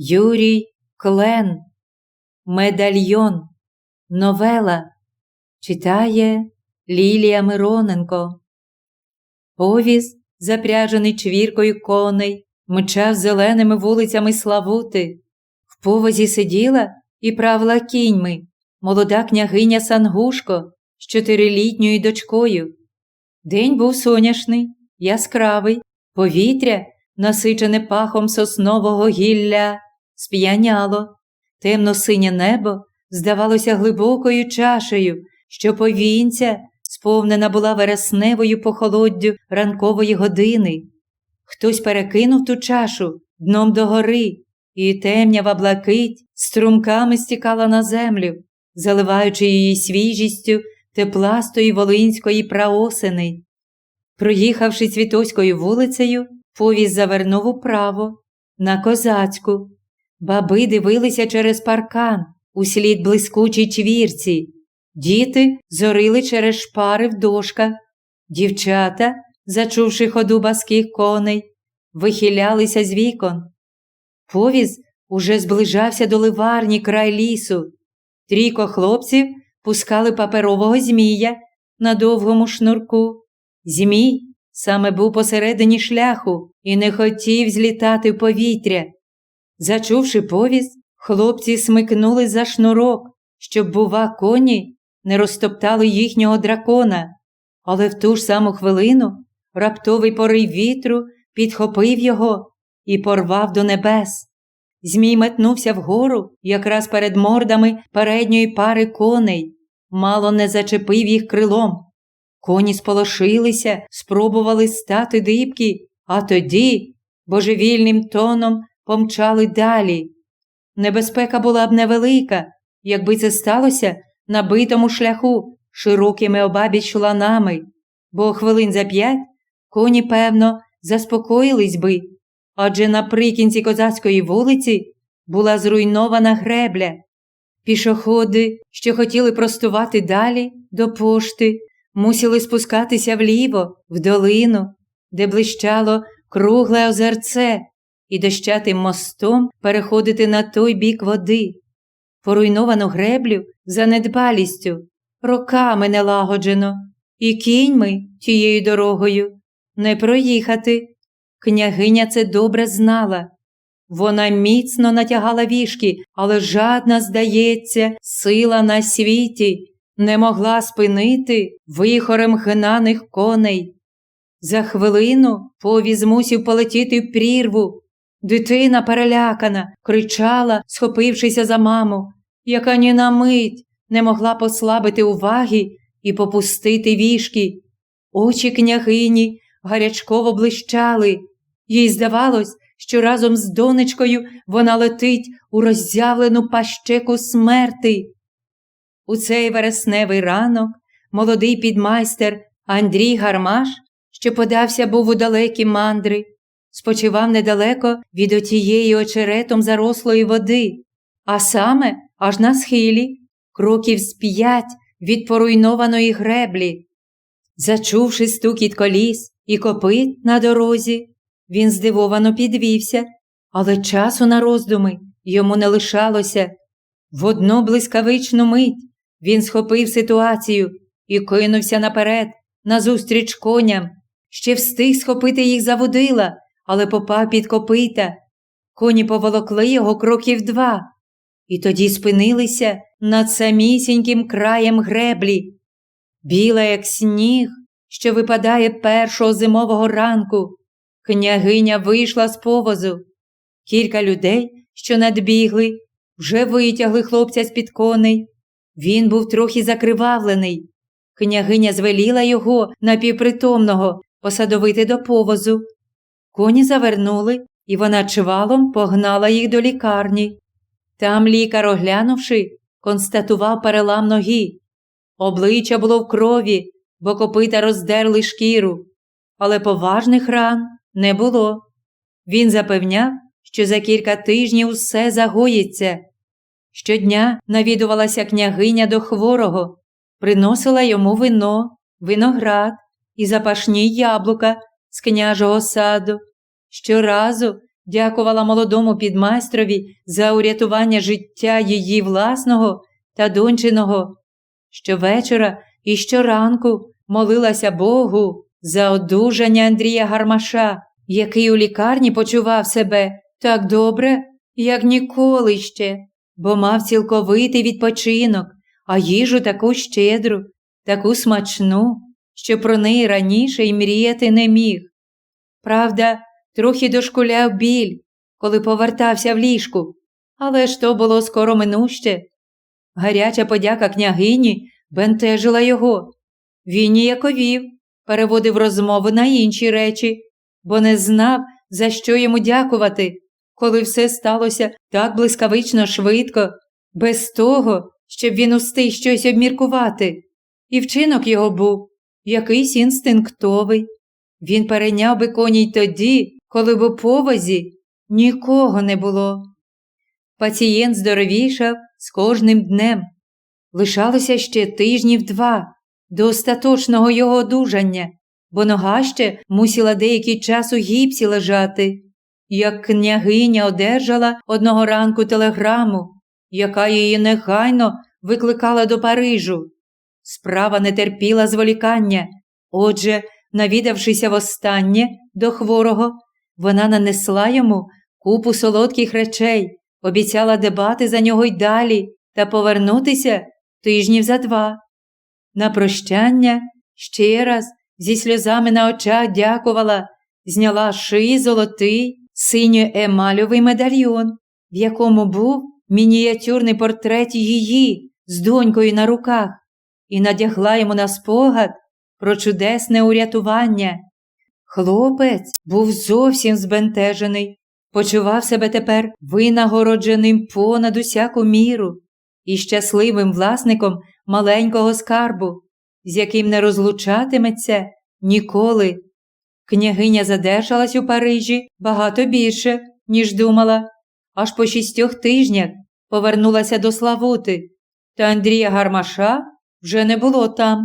Юрій Клен. Медальйон. Новела. Читає Лілія Мироненко. Повіз, запряжений чвіркою коней, мчав зеленими вулицями Славути. В повозі сиділа і правила кіньми молода княгиня Сангушко з чотирилітньою дочкою. День був соняшний, яскравий, повітря, насичене пахом соснового гілля, сп'яняло, темно-синє небо здавалося глибокою чашею, що повінця сповнена була вересневою похолоддю ранкової години. Хтось перекинув ту чашу дном догори, і темнява блакить струмками стікала на землю, заливаючи її свіжістю тепластої волинської праосени. Проїхавши Цвітоською вулицею, повіз завернув управо, на козацьку. Баби дивилися через паркан услід блискучій чвірці. Діти зорили через шпари в дошках. Дівчата, зачувши ходу баских коней, вихилялися з вікон. Повіз уже зближався до ливарні край лісу. Трійко хлопців пускали паперового змія на довгому шнурку. Змій саме був посередині шляху і не хотів злітати в повітря. Зачувши повіз, хлопці смикнули за шнурок, щоб, бува, коні не розтоптали їхнього дракона, але в ту ж саму хвилину раптовий порив вітру підхопив його і порвав до небес. Змій метнувся вгору якраз перед мордами передньої пари коней, мало не зачепив їх крилом. Коні сполошилися, спробували стати дибки, а тоді божевільним тоном помчали далі. Небезпека була б невелика, якби це сталося на битому шляху широкими обабіч ланами, бо хвилин за п'ять коні, певно, заспокоїлись би, адже наприкінці козацької вулиці була зруйнована гребля. Пішоходи, що хотіли простувати далі до пошти, мусили спускатися вліво, в долину, де блищало кругле озерце, і дощатим мостом переходити на той бік води. Поруйновану греблю за недбалістю, роками нелагоджено, і кіньми тією дорогою не проїхати. Княгиня це добре знала. Вона міцно натягала вішки, але жадна, здається, сила на світі не могла спинити вихорем гнаних коней. За хвилину повіз мусів полетіти в прірву. Дитина перелякана, кричала, схопившися за маму, яка ні на мить не могла послабити уваги і попустити вішки. Очі княгині гарячково блищали. Їй здавалось, що разом з донечкою вона летить у роззявлену пащеку смерти. У цей вересневий ранок молодий підмайстер Андрій Гармаш, що подався був у далекі мандри, спочивав недалеко від отієї очеретом зарослої води, а саме аж на схилі, кроків з п'ять від поруйнованої греблі. Зачувши стукіт коліс і копит на дорозі, він здивовано підвівся, але часу на роздуми йому не лишалося. В одну блискавичну мить він схопив ситуацію і кинувся наперед, назустріч коням, ще встиг схопити їх за водила, але попав під копита. Коні поволокли його кроків два, і тоді спинилися над самісіньким краєм греблі. Біла, як сніг, що випадає першого зимового ранку. Княгиня вийшла з повозу. Кілька людей, що надбігли, вже витягли хлопця з під коней. Він був трохи закривавлений. Княгиня звеліла його напівпритомного посадовити до повозу. Коні завернули, і вона чвалом погнала їх до лікарні. Там лікар, оглянувши, констатував перелам ноги. Обличчя було в крові, бо копита роздерли шкіру, але поважних ран не було. Він запевняв, що за кілька тижнів усе загоїться. Щодня навідувалася княгиня до хворого, приносила йому вино, виноград і запашні яблука з княжого саду. Щоразу дякувала молодому підмайстрові за урятування життя її власного та дончиного. Щовечора і щоранку молилася Богу за одужання Андрія Гармаша, який у лікарні почував себе так добре, як ніколи ще, бо мав цілковитий відпочинок, а їжу таку щедру, таку смачну, що про неї раніше й мріяти не міг. Правда, трохи дошкуляв біль, коли повертався в ліжку, але ж то було скоро минуще. Гаряча подяка княгині бентежила його. Він ніяковів, переводив розмову на інші речі, бо не знав, за що йому дякувати, коли все сталося так блискавично швидко, без того, щоб він устиг щось обміркувати. І вчинок його був якийсь інстинктовий. Він перейняв би коні й тоді, коли б у повозі нікого не було. Пацієнт здоровішав з кожним днем. Лишалося ще тижнів два до остаточного його одужання, бо нога ще мусила деякий час у гіпсі лежати. Як княгиня одержала одного ранку телеграму, яка її негайно викликала до Парижу. Справа не терпіла зволікання. Отже, навідавшися востаннє до хворого, вона нанесла йому купу солодких речей, обіцяла дебати за нього й далі та повернутися тижнів за два. На прощання ще раз зі сльозами на очах дякувала, зняла з шиї золотий синьо емальовий медальйон, в якому був мініатюрний портрет її з донькою на руках, і надягла йому на спогад про чудесне урятування. Хлопець був зовсім збентежений, почував себе тепер винагородженим понад усяку міру і щасливим власником маленького скарбу, з яким не розлучатиметься ніколи. Княгиня задержалась у Парижі багато більше, ніж думала, аж по шістьох тижнях повернулася до Славути, та Андрія Гармаша вже не було там.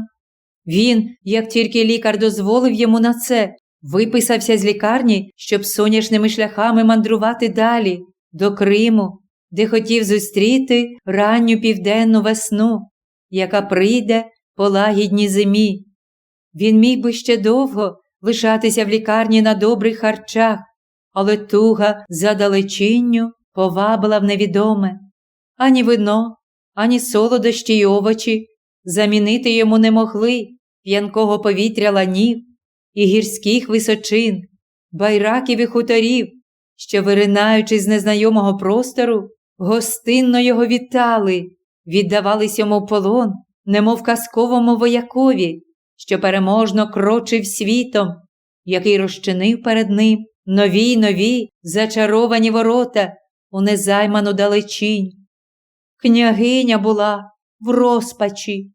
Він, як тільки лікар дозволив йому на це, виписався з лікарні, щоб сонячними шляхами мандрувати далі, до Криму, де хотів зустріти ранню південну весну, яка прийде по лагідній зимі. Він міг би ще довго лишатися в лікарні на добрих харчах, але туга за далечінню повабила в невідоме. Ані вино, ані солодощі й овочі замінити йому не могли п'янкого повітря ланів і гірських височин, байраків і хуторів, що, виринаючи з незнайомого простору, гостинно його вітали, віддавались йому полон, немов казковому воякові, що переможно крочив світом, який розчинив перед ним нові й нові зачаровані ворота у незайману далечінь. Княгиня була в розпачі.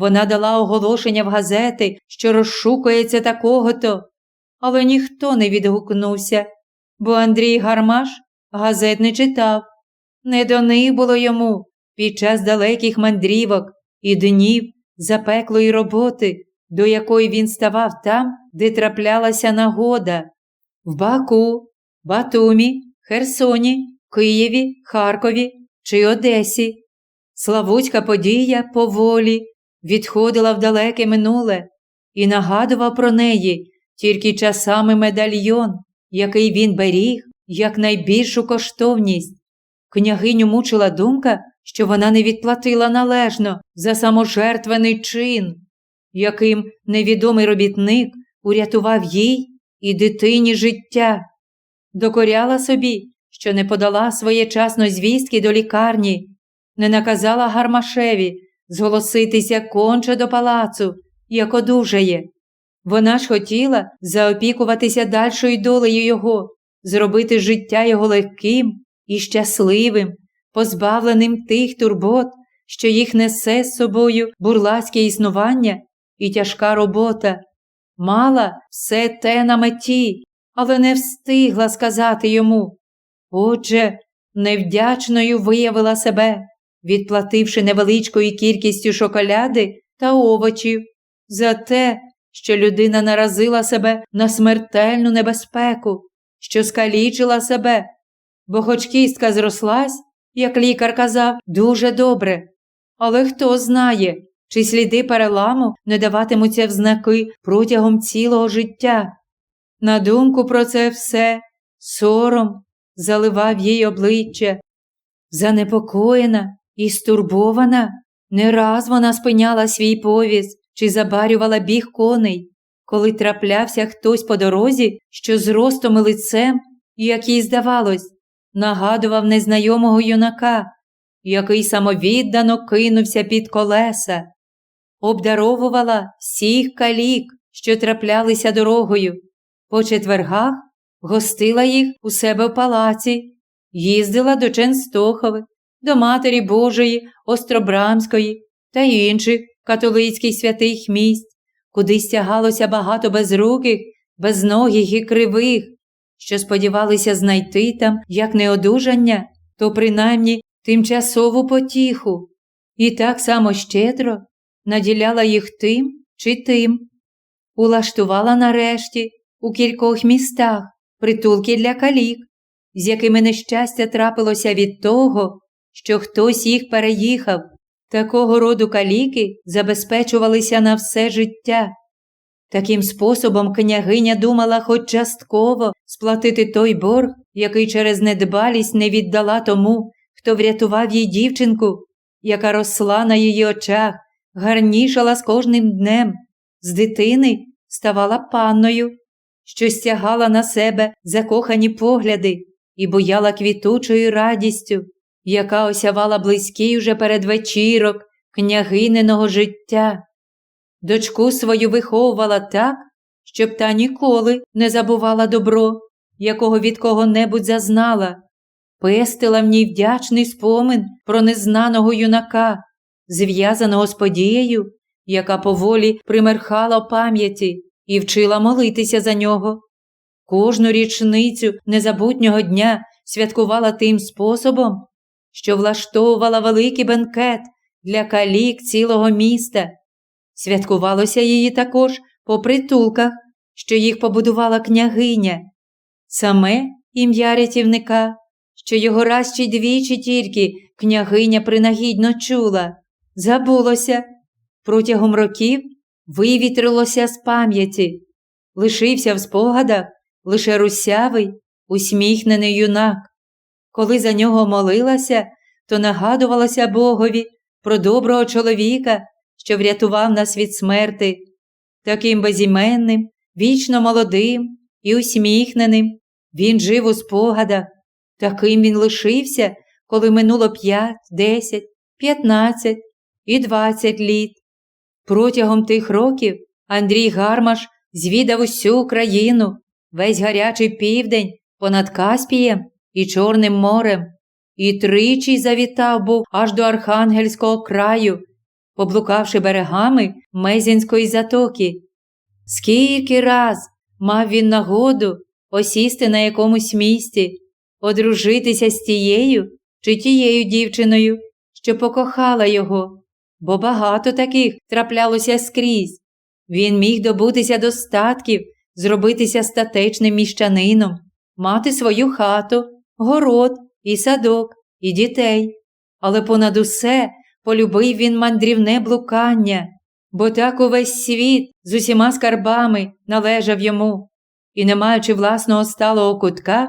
Вона дала оголошення в газети, що розшукується такого-то, але ніхто не відгукнувся, бо Андрій Гармаш газет не читав. Не до них було йому під час далеких мандрівок і днів запеклої роботи, до якої він ставав там, де траплялася нагода в Баку, Батумі, Херсоні, Києві, Харкові чи Одесі. Славутська подія поволі відходила в далеке минуле і нагадував про неї тільки часами медальйон, який він беріг як найбільшу коштовність. Княгиню мучила думка, що вона не відплатила належно за саможертвений чин, яким невідомий робітник урятував їй і дитині життя. Докоряла собі, що не подала своєчасно звістки до лікарні, не наказала Гармашеві зголоситися конче до палацу, як одужає. Вона ж хотіла заопікуватися дальшою долею його, зробити життя його легким і щасливим, позбавленим тих турбот, що їх несе з собою бурлацьке існування і тяжка робота. Мала все те на меті, але не встигла сказати йому. Отже, невдячною виявила себе, відплативши невеличкою кількістю шоколяди та овочів, за те, що людина наразила себе на смертельну небезпеку, що скалічила себе, бо хоч кістка зрослась, як лікар казав, дуже добре. Але хто знає, чи сліди переламу не даватимуться в знаки протягом цілого життя. На думку про це все, сором заливав їй обличчя. Занепокоєна і стурбована, не раз вона спиняла свій повіз чи забарювала біг коней, коли траплявся хтось по дорозі, що з ростом і лицем, як їй здавалось, нагадував незнайомого юнака, який самовіддано кинувся під колеса, обдаровувала всіх калік, що траплялися дорогою. По четвергах гостила їх у себе в палаці, їздила до Ченстохови, до Матері Божої, Остробрамської та інших католицьких святих місць, куди стягалося багато безруких, безногих і кривих, що сподівалися знайти там як не одужання, то принаймні тимчасову потіху, і так само щедро наділяла їх тим чи тим, улаштувала нарешті у кількох містах притулки для калік, з якими нещастя трапилося від того, що хтось їх переїхав. Такого роду каліки забезпечувалися на все життя. Таким способом княгиня думала хоч частково сплатити той борг, який через недбалість не віддала тому, хто врятував їй дівчинку, яка росла на її очах, гарнішала з кожним днем, з дитини ставала панною, що стягала на себе закохані погляди і бояла квітучою радістю, яка осявала близький уже передвечірок княгиненого життя. Дочку свою виховувала так, щоб та ніколи не забувала добро, якого від кого-небудь зазнала, пестила в ній вдячний спомин про незнаного юнака, зв'язаного з подією, яка поволі примерхала пам'яті і вчила молитися за нього. Кожну річницю незабутнього дня святкувала тим способом, що влаштовувала великий бенкет для калік цілого міста. Святкувалося її також по притулках, що їх побудувала княгиня. Саме ім'я рятівника, що його раз чи двічі тільки княгиня принагідно чула, забулося, протягом років вивітрилося з пам'яті, лишився в спогадах лише русявий, усміхнений юнак. Коли за нього молилася, то нагадувалася Богові про доброго чоловіка, що врятував нас від смерти, таким безіменним, вічно молодим і усміхненим. Він жив у спогадах, таким він лишився, коли минуло п'ять, десять, п'ятнадцять і двадцять літ. Протягом тих років Андрій Гармаш звідав усю Україну, весь гарячий південь понад Каспієм і Чорним морем, і тричі завітав був аж до Архангельського краю, поблукавши берегами Мезінської затоки. Скільки раз мав він нагоду осісти на якомусь місці, одружитися з тією чи тією дівчиною, що покохала його, бо багато таких траплялося скрізь. Він міг добутися достатків, зробитися статечним міщанином, мати свою хату, город і садок, і дітей. Але понад усе полюбив він мандрівне блукання, бо так увесь світ з усіма скарбами належав йому. І, не маючи власного сталого кутка,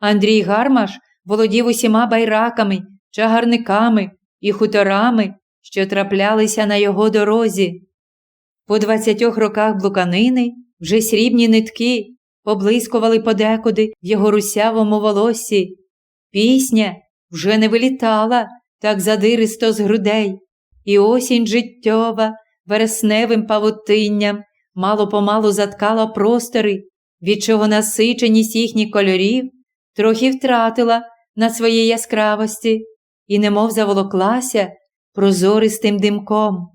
Андрій Гармаш володів усіма байраками, чагарниками і хуторами, що траплялися на його дорозі. По двадцятьох роках блуканини вже срібні нитки поблискували подекуди в його русявому волосі. Пісня вже не вилітала так задиристо з грудей, і осінь життєва вересневим павутинням мало помалу заткала простори, від чого насиченість їхніх кольорів трохи втратила на своїй яскравості і немов заволоклася прозористим димком.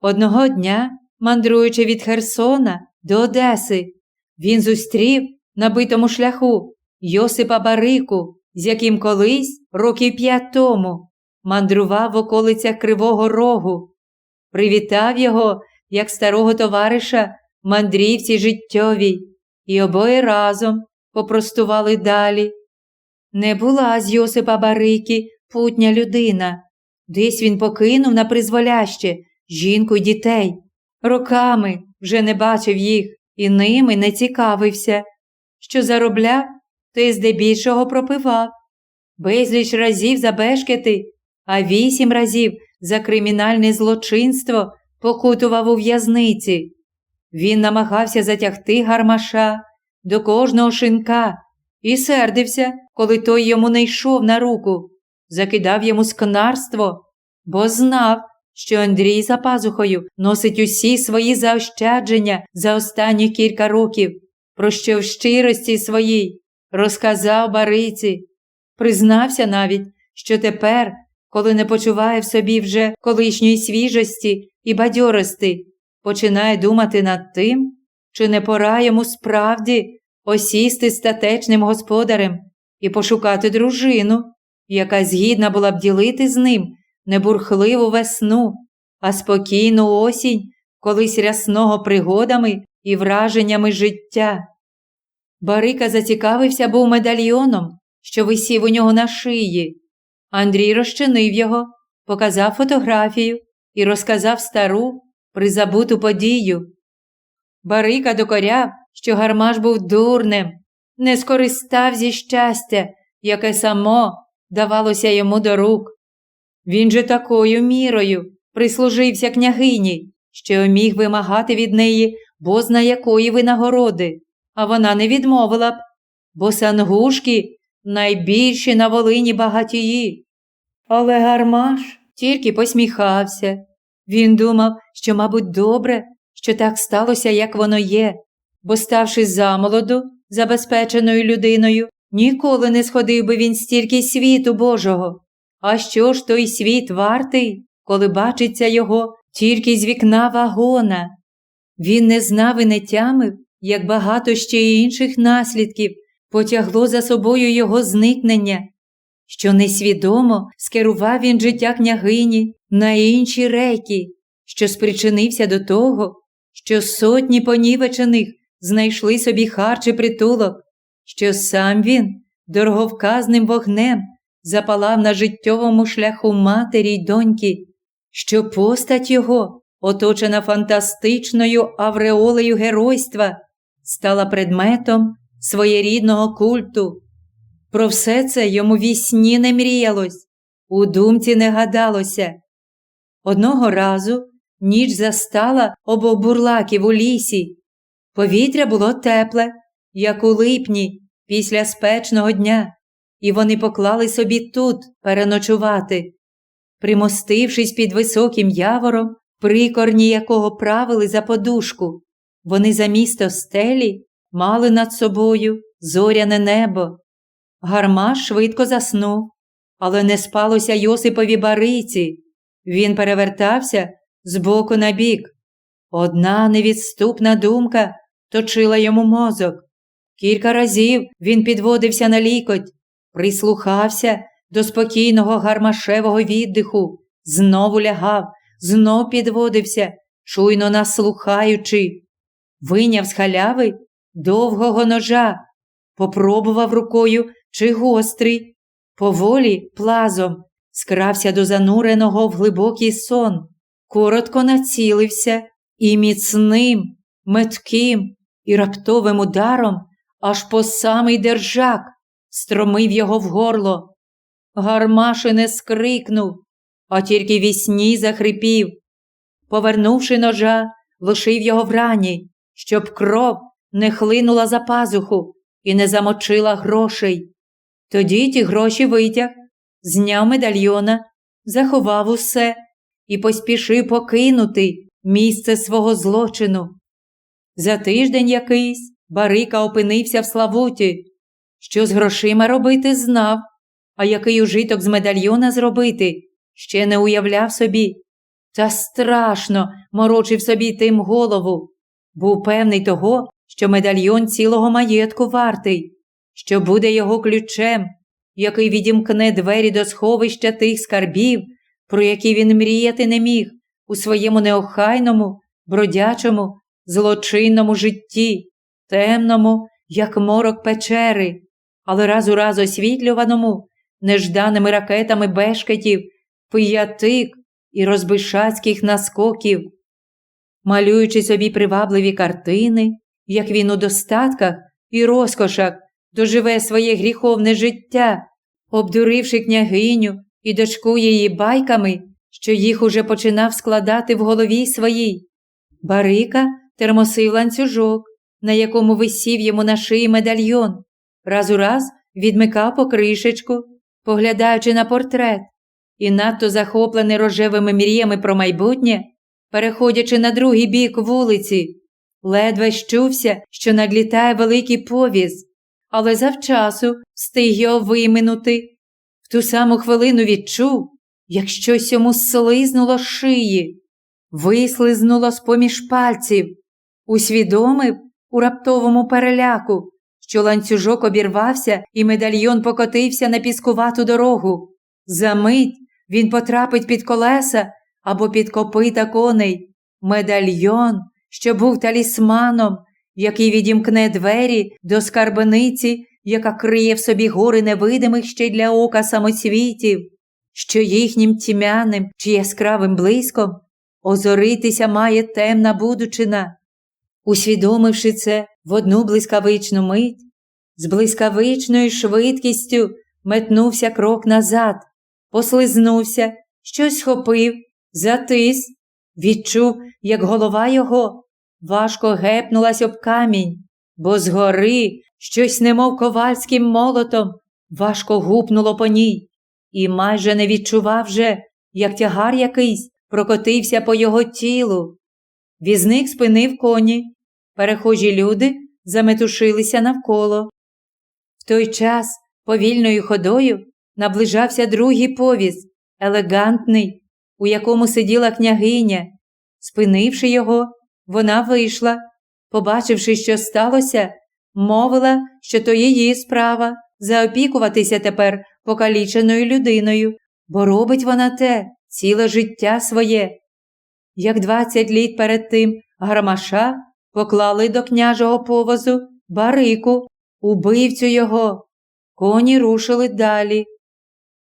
Одного дня, мандруючи від Херсона до Одеси, він зустрів на битому шляху Йосипа Барику, з яким колись, років п'ять тому, мандрував в околицях Кривого Рогу, привітав його, як старого товариша, мандрівці життєвій, і обоє разом попростували далі. Не була з Йосипа Барики путня людина. Десь він покинув на призволяще жінку й дітей. Роками вже не бачив їх і ними не цікавився. Що заробляв, той здебільшого пропивав. Безліч разів за бешкети, а вісім разів за кримінальне злочинство покутував у в'язниці. Він намагався затягти гармаша до кожного шинка і сердився, коли той йому не йшов на руку, закидав йому скнарство, бо знав, що Андрій за пазухою носить усі свої заощадження за останні кілька років, про що в щирості своїй розказав Бариці. Признався навіть, що тепер, коли не почуває в собі вже колишньої свіжості і бадьорості, починає думати над тим, чи не пора йому справді осісти статечним господарем і пошукати дружину, яка згідна була б ділити з ним не бурхливу весну, а спокійну осінь, колись рясного пригодами і враженнями життя. Барика зацікавився був медальйоном, що висів у нього на шиї. Андрій розчинив його, показав фотографію і розказав стару, призабуту подію. Барика докоряв, що гармаш був дурнем, не скористав зі щастя, яке само давалося йому до рук. Він же такою мірою прислужився княгині, що міг вимагати від неї бозна якої винагороди, а вона не відмовила б, бо сангушки найбільші на волині багатії. Але гармаш тільки посміхався. Він думав, що, мабуть, добре, що так сталося, як воно є, бо, ставши замолоду, забезпеченою людиною, ніколи не сходив би він стільки світу Божого. А що ж той світ вартий, коли бачиться його тільки з вікна вагона? Він не знав і не тямив, як багато ще й інших наслідків потягло за собою його зникнення, що несвідомо скерував він життя княгині на інші реки, що спричинився до того, що сотні понівечених знайшли собі харч притулок, що сам він дороговказним вогнем запалав на життєвому шляху матері й доньки, що постать його, оточена фантастичною авреолею геройства, стала предметом своєрідного культу. Про все це йому вісні не мріялось, у думці не гадалося. Одного разу ніч застала обох бурлаків у лісі. Повітря було тепле, як у липні, після спечного дня, і вони поклали собі тут переночувати. Примостившись під високим явором, при корні якого правили за подушку, вони за місто стелі мали над собою зоряне небо. Гармаш швидко заснув, але не спалося Йосипові бариці. Він перевертався з боку на бік. Одна невідступна думка точила йому мозок. Кілька разів він підводився на лікоть, прислухався до спокійного гармашевого віддиху, знову лягав, знов підводився, чуйно наслухаючи. Виняв з халяви довгого ножа, попробував рукою чи гострий, поволі плазом скрався до зануреного в глибокий сон, коротко націлився і міцним, метким і раптовим ударом аж по самий держак стромив його в горло. Гармаши не скрикнув, а тільки вісні захрипів. Повернувши ножа, лишив його в рані, щоб кров не хлинула за пазуху і не замочила грошей. Тоді ті гроші витяг, зняв медальйона, заховав усе і поспішив покинути місце свого злочину. За тиждень якийсь Барика опинився в Славуті. Що з грошима робити, знав, а який ужиток з медальйона зробити, ще не уявляв собі. Та страшно морочив собі тим голову. Був певний того, що медальйон цілого маєтку вартий, що буде його ключем, який відімкне двері до сховища тих скарбів, про які він мріяти не міг у своєму неохайному, бродячому, злочинному житті, темному як морок печери, але раз у раз освітлюваному нежданими ракетами бешкетів, пиятик і розбишацьких наскоків. Малюючи собі привабливі картини, як він у достатках і розкошах доживе своє гріховне життя, обдуривши княгиню і дочку її байками, що їх уже починав складати в голові своїй. Барика термосив ланцюжок, на якому висів йому на шиї медальйон, раз у раз відмикав покришечку, поглядаючи на портрет, і надто захоплений рожевими мріями про майбутнє, переходячи на другий бік вулиці, ледве щувся, що наглітає великий повіз, але завчасу встиг його виминути. В ту саму хвилину відчув, як щось йому слизнуло з шиї, вислизнуло з поміж пальців, усвідомив у раптовому переляку, що ланцюжок обірвався і медальйон покотився на піскувату дорогу. Замить він потрапить під колеса або під копита коней. Медальйон, що був талісманом, який відімкне двері до скарбниці, яка криє в собі гори невидимих ще й для ока самоцвітів, що їхнім тьмяним чи яскравим блиском озоритися має темна будучина. Усвідомивши це в одну блискавичну мить, з блискавичною швидкістю метнувся крок назад, послизнувся, щось схопив, затис, відчув, як голова його важко гепнулась об камінь, бо згори щось, немов ковальським молотом, важко гупнуло по ній, і майже не відчував вже, як тягар якийсь прокотився по його тілу. Візник спинив коні, перехожі люди заметушилися навколо. В той час повільною ходою наближався другий повіз, елегантний, у якому сиділа княгиня. Спинивши його, вона вийшла, побачивши, що сталося, мовила, що то її справа заопікуватися тепер покаліченою людиною, бо робить вона те ціле життя своє. Як двадцять літ перед тим гармаша поклали до княжого повозу барику, убивцю його. Коні рушили далі.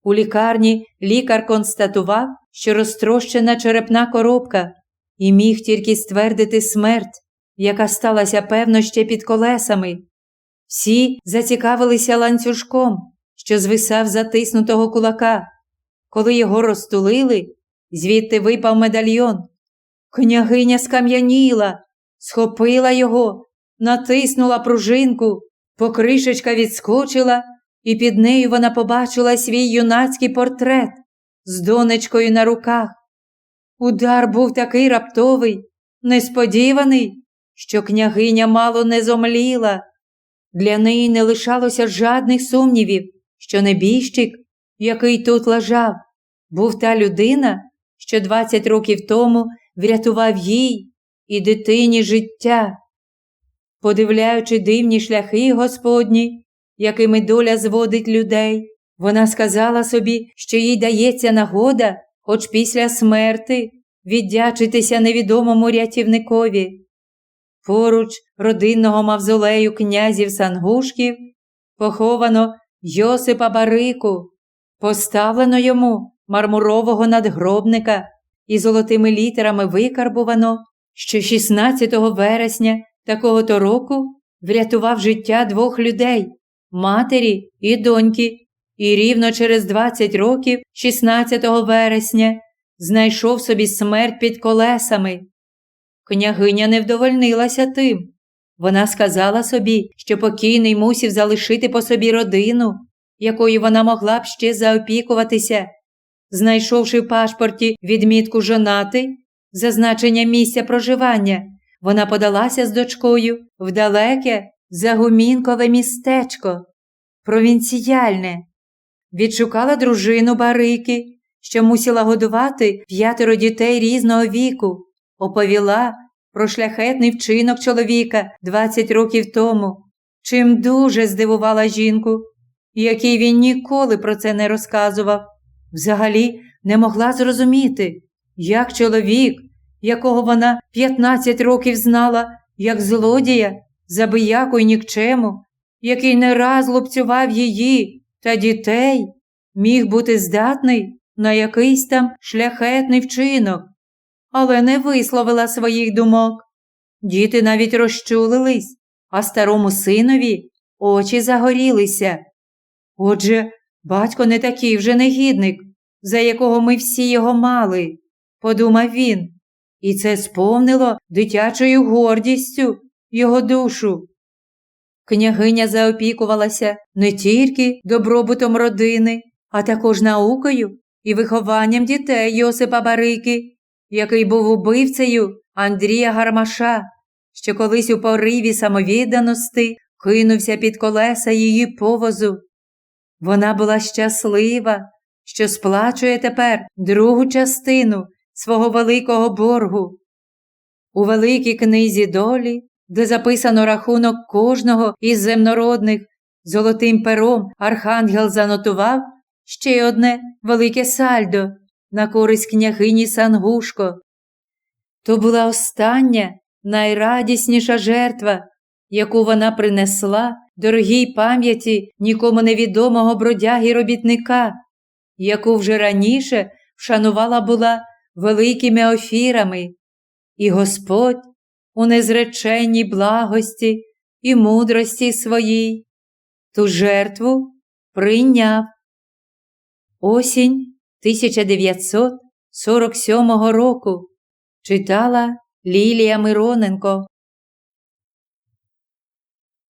У лікарні лікар констатував, що розтрощена черепна коробка, і міг тільки ствердити смерть, яка сталася, певно, ще під колесами. Всі зацікавилися ланцюжком, що звисав затиснутого кулака. Коли його розтулили, звідти випав медальйон. Княгиня скам'яніла, схопила його, натиснула пружинку, покришечка відскочила, і під нею вона побачила свій юнацький портрет з донечкою на руках. Удар був такий раптовий, несподіваний, що княгиня мало не зомліла. Для неї не лишалося жадних сумнівів, що небіжчик, який тут лежав, був та людина, що 20 років тому врятував їй і дитині життя. Подивляючи дивні шляхи Господні, якими доля зводить людей, вона сказала собі, що їй дається нагода, хоч після смерти, віддячитися невідомому рятівникові. Поруч родинного мавзолею князів Сангушків поховано Йосипа Барику, поставлено йому мармурового надгробника і золотими літерами викарбувано, що 16 вересня такого то року врятував життя двох людей матері і доньки, і рівно через 20 років, 16 вересня, знайшов собі смерть під колесами. Княгиня не вдовольнилася тим. Вона сказала собі, що покійний мусів залишити по собі родину, якою вона могла б ще заопікуватися. Знайшовши в пашпорті відмітку жонати, зазначення місця проживання, вона подалася з дочкою в далеке загумінкове містечко, провінціяльне, відшукала дружину Барики, що мусила годувати п'ятеро дітей різного віку, оповіла про шляхетний вчинок чоловіка 20 років тому, чим дуже здивувала жінку, який він ніколи про це не розказував. Взагалі не могла зрозуміти, як чоловік, якого вона 15 років знала, як злодія, забияку й нікчему, який не раз лупцював її та дітей, міг бути здатний на якийсь там шляхетний вчинок, але не висловила своїх думок. Діти навіть розчулились, а старому синові очі загорілися. Отже, батько не такий вже негідник, за якого ми всі його мали, подумав він, і це сповнило дитячою гордістю його душу. Княгиня заопікувалася не тільки добробутом родини, а також наукою і вихованням дітей Йосипа Барики, який був убивцею Андрія Гармаша, що колись у пориві самовідданості кинувся під колеса її повозу. Вона була щаслива, що сплачує тепер другу частину свого великого боргу. У великій книзі долі, де записано рахунок кожного із земнородних, золотим пером архангел занотував ще одне велике сальдо на користь княгині Сангушко. То була остання, найрадісніша жертва, яку вона принесла дорогій пам'яті нікому невідомого бродяги робітника, яку вже раніше вшанувала була великими офірами, і Господь у незреченній благості і мудрості своїй ту жертву прийняв. Осінь 1947 року читала Лілія Мироненко